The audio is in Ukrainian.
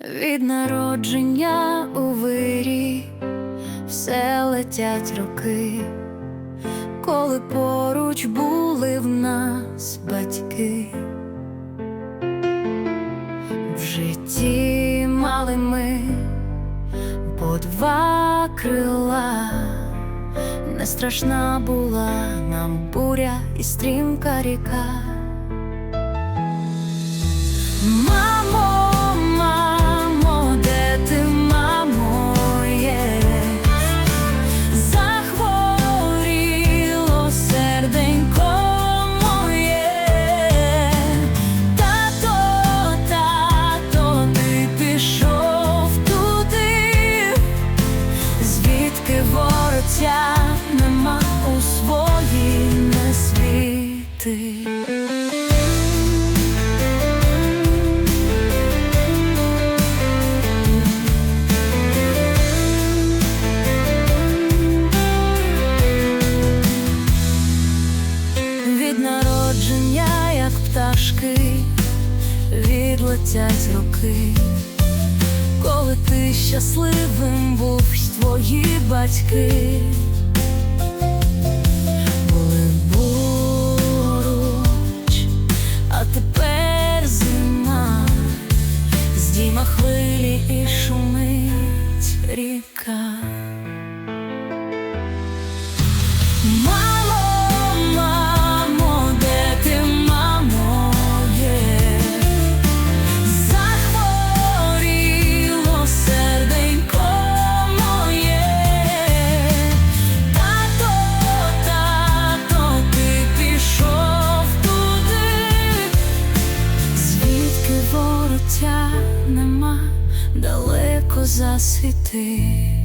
Від народження у вирі все летять роки, коли поруч були в нас батьки. В житті мали ми по два крила, не страшна була нам буря і стрімка ріка. Звідки вороття нема у свої несвіти. Від народження, як пташки, відлетять роки, коли ти щасливим був батьки. Були а тепер зима, здійма хвилі і шумить ріка. Звідки нема, далеко засвіти.